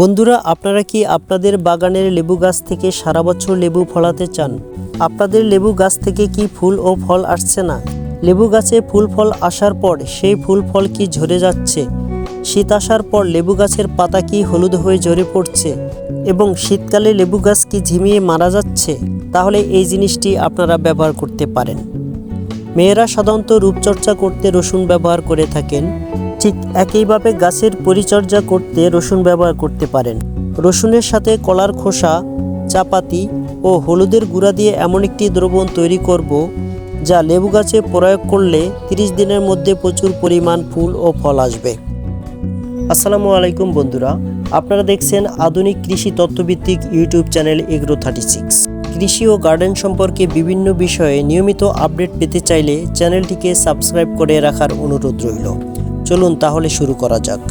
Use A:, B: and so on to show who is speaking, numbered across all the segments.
A: বন্ধুরা, আপনারা কি আপনাদের বাগানের লেবু গাছ থেকে সারা বছর লেবু ফলাতে চান? আপনাদের লেবু গাছ থেকে কি ফুল ও ফল আসছে না? লেবু গাছে ফুল ফল আসার পর সেই ফুল ফল কি ঝরে যাচ্ছে? শীত আসার পর লেবু গাছের পাতা কি হলুদ হয়ে ঝরে পড়ছে? এবং শীতকালে লেবু গাছ কি ঝিমিয়ে মারা যাচ্ছে? তাহলে এই জিনিসটি আপনারা ব্যবহার করতে পারেন। মেয়েরা সাধারণত রূপচর্চা করতে রসুন ব্যবহার করে থাকেন। ঠিক একইভাবে গাছের পরিচর্যা করতে রসুন ব্যবহার করতে পারেন। রসুনের সাথে কলার খোসা, চাপাতি ও হলুদের গুঁড়া দিয়ে এমন একটি দ্রবণ তৈরি করব, যা লেবু গাছে প্রয়োগ করলে 30 দিনের মধ্যে প্রচুর পরিমাণ ফুল ও ফল আসবে। আসসালামু আলাইকুম বন্ধুরা, আপনারা দেখছেন আধুনিক কৃষি তত্ত্বভিত্তিক YouTube channel agro thirty six. কৃষি ও গার্ডেন সম্পর্কে বিভিন্ন বিষয়ে নিয়মিত আপডেট পেতে চাইলে চ্যানেলটিকে সাবস্ক্রাইব করে রাখার অনুরোধ রইল। চলুন তাহলে শুরু করা যাক।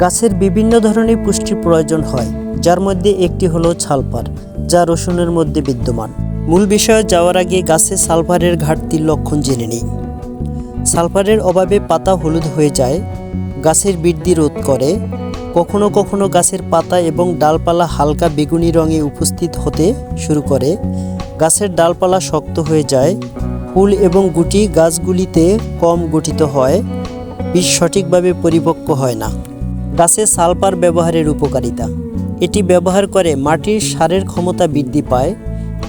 A: গাছের বিভিন্ন ধরনের পুষ্টির প্রয়োজন হয়, যার মধ্যে একটি হলো ছালপার যা রসুনের মধ্যে বিদ্যমান। মূল বিষয়ে যাওয়ার আগে গাছে সালফারের ঘাটতির লক্ষণ জেনে নিই। সালফারের অভাবে পাতা হলুদ হয়ে যায়, গাছের বৃদ্ধি রোধ করে কখনো কখনো গাছের পাতা এবং ডালপালা হালকা বেগুনি রঙে উপস্থিত হতে শুরু করে। গাছের ডালপালা শক্ত হয়ে যায়। ফুল এবং গুটি গাছগুলিতে কম গঠিত হয় বীজ সঠিকভাবে পরিপক্ক হয় না। গাছে সালফার ব্যবহারের উপকারিতা। এটি ব্যবহার করে মাটির সারের ক্ষমতা বৃদ্ধি পায়।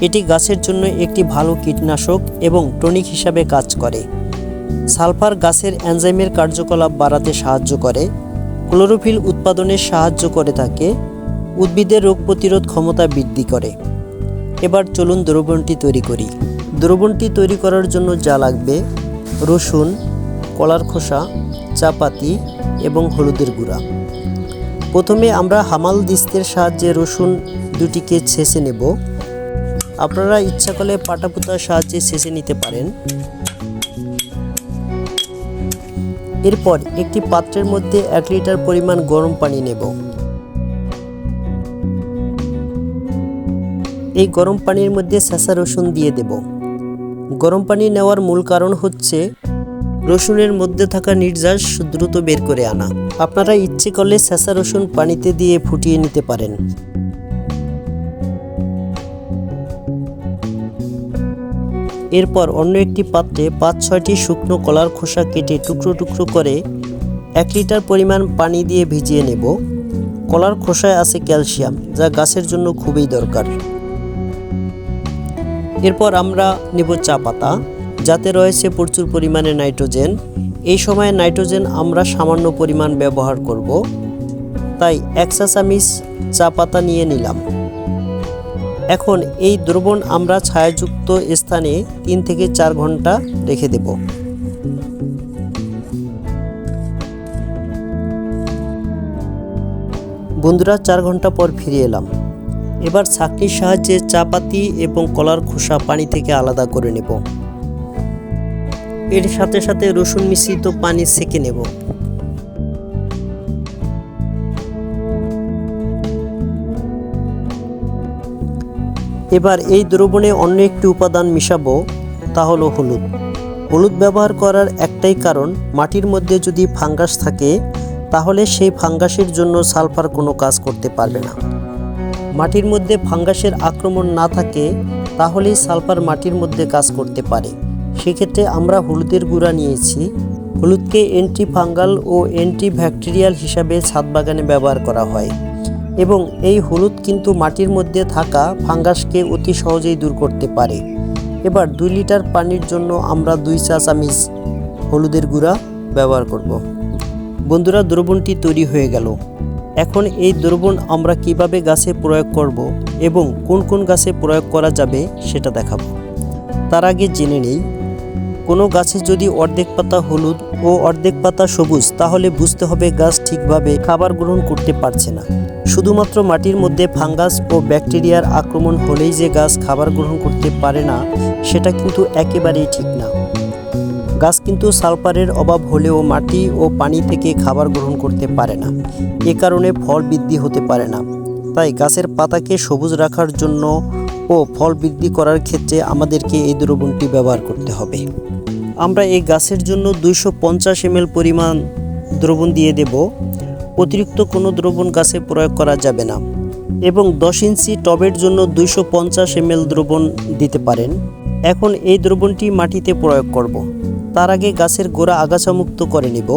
A: এটি গাছের জন্য একটি ভালো কীটনাশক এবং টনিক হিসাবে কাজ করে। সালফার গাছের এনজাইমের কার্যকলাপ বাড়াতে সাহায্য করে। ক্লোরোফিল উৎপাদনে সাহায্য করে থাকে উদ্ভিদের রোগ প্রতিরোধ ক্ষমতা বৃদ্ধি করে। এবার চলুন দ্রবণটি তৈরি করি। দ্রবণটি তৈরি করার জন্য যা লাগবে, রসুন, কলার খোসা, চাপাতি এবং হলুদের গুঁড়া। প্রথমে আমরা হামাল দিস্তের সাহায্যে রসুন দুটিকে ছেঁচে নেব। আপনারা ইচ্ছা করলে পাটাপুতার সাহায্যে ছেঁচে নিতে পারেন। এরপর একটি পাত্রের মধ্যে এক লিটার পরিমাণ গরম পানি নেব। এই গরম পানির মধ্যে চেঁচা রসুন দিয়ে দেব। গরম পানি নেওয়ার মূল কারণ হচ্ছে রসুনের মধ্যে থাকা নির্যাস দ্রুত বের করে আনা। আপনারা ইচ্ছে করলে চেঁচা রসুন পানিতে দিয়ে ফুটিয়ে নিতে পারেন। এরপর অন্য একটি পাত্রে পাঁচ ছয়টি শুকনো কলার খোসা কেটে টুকরো টুকরো করে এক লিটার পরিমাণ পানি দিয়ে ভিজিয়ে নেব। কলার খোসায় আছে ক্যালসিয়াম, যা গাছের জন্য খুবই দরকার। এরপর আমরা নেব চা পাতা, যাতে রয়েছে প্রচুর পরিমাণে নাইট্রোজেন। এই সময়ে নাইট্রোজেন আমরা সামান্য পরিমাণ ব্যবহার করব। তাই এক চা পাতা নিয়ে নিলাম। এখন এই দ্রবণ আমরা ছায়াযুক্ত স্থানে তিন থেকে চার ঘণ্টা রেখে দেব। বন্ধুরা, চার ঘণ্টা পর ফিরে এলাম। এবার ছাকনির সাহায্যে চাপাতি এবং কলার খোসা পানি থেকে আলাদা করে নেব। এর সাথে সাথে রসুন মিশ্রিত পানি সেকে নেব। এবার এই দ্রবণে অন্য একটি উপাদান মিশাবো, তা হলো হলুদ। হলুদ ব্যবহার করার একটাই কারণ, মাটির মধ্যে যদি ফাঙ্গাস থাকে, তাহলে সেই ফাঙ্গাসের জন্য সালফার কোনো কাজ করতে পারবে না। মাটির মধ্যে ফাঙ্গাসের আক্রমণ না থাকে, তাহলেই সালফার মাটির মধ্যে কাজ করতে পারে। সেক্ষেত্রে আমরা হলুদের গুঁড়া নিয়েছি। হলুদকে অ্যান্টি ফাঙ্গাল ও অ্যান্টি ব্যাকটেরিয়াল হিসাবে ছাদ বাগানে ব্যবহার করা হয়। এবং এই হলুদ কিন্তু মাটির মধ্যে থাকা ফাঙ্গাসকে অতি সহজেই দূর করতে পারে। এবার দুই লিটার পানির জন্য আমরা দুই চা চামিচ হলুদের গুঁড়া ব্যবহার করব। বন্ধুরা, দ্রবণটি তৈরি হয়ে গেল। এখন এই দ্রবণ আমরা কীভাবে গাছে প্রয়োগ করব এবং কোন কোন গাছে প্রয়োগ করা যাবে সেটা দেখাবো। তার আগে জেনে নেই কোনো গাছে যদি অর্ধেক পাতা হলুদ ও অর্ধেক পাতা সবুজ, তাহলে বুঝতে হবে গাছ ঠিকভাবে খাবার গ্রহণ করতে পারছে না। শুধুমাত্র মাটির মধ্যে ফাঙ্গাস ও ব্যাকটেরিয়ার আক্রমণ হলেই যে গাছ খাবার গ্রহণ করতে পারে না, সেটা কিন্তু একেবারেই ঠিক না। গাছ কিন্তু সালফারের অভাব হলেও মাটি ও পানি থেকে খাবার গ্রহণ করতে পারে না। এ কারণে ফল বৃদ্ধি হতে পারে না। তাই গাছের পাতাকে সবুজ রাখার জন্য ও ফল বৃদ্ধি করার ক্ষেত্রে আমাদেরকে এই দ্রবণটি ব্যবহার করতে হবে। আমরা এই গাছের জন্য দুইশো পঞ্চাশ এমএল পরিমাণ দ্রবণ দিয়ে দেব। অতিরিক্ত কোনো দ্রবণ গাছে প্রয়োগ করা যাবে না এবং দশ ইঞ্চি টবের জন্য দুইশো পঞ্চাশ এমএল দ্রবণ দিতে পারেন। এখন এই দ্রবণটি মাটিতে প্রয়োগ করব। তার আগে গাছের গোড়া আগাছামুক্ত করে নিব।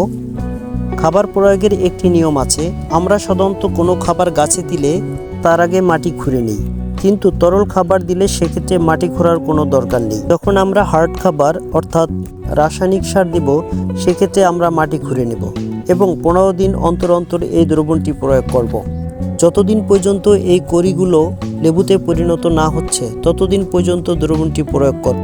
A: খাবার প্রয়োগের একটি নিয়ম আছে, আমরা সাধারণত কোনো খাবার গাছে দিলে তার আগে মাটি খুঁড়ে নিই। কিন্তু তরল খাবার দিলে সেক্ষেত্রে মাটি খোঁড়ার কোনো দরকার নেই যখন আমরা হার্ড খাবার, অর্থাৎ রাসায়নিক সার দিব, সেক্ষেত্রে আমরা মাটি খুঁড়ে নেব এবং পনেরো দিন অন্তর অন্তর এই দ্রবণটি প্রয়োগ করব। যতদিন পর্যন্ত এই করিগুলো লেবুতে পরিণত না হচ্ছে, ততদিন পর্যন্ত দ্রবণটি প্রয়োগ করব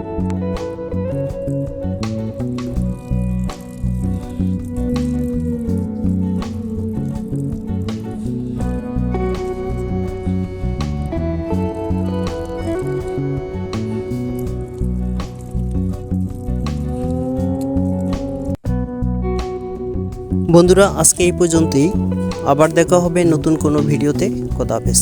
A: বন্ধুরা আজকে এই পর্যন্তই। আবার দেখা হবে নতুন কোনো ভিডিওতে। হাফেজ।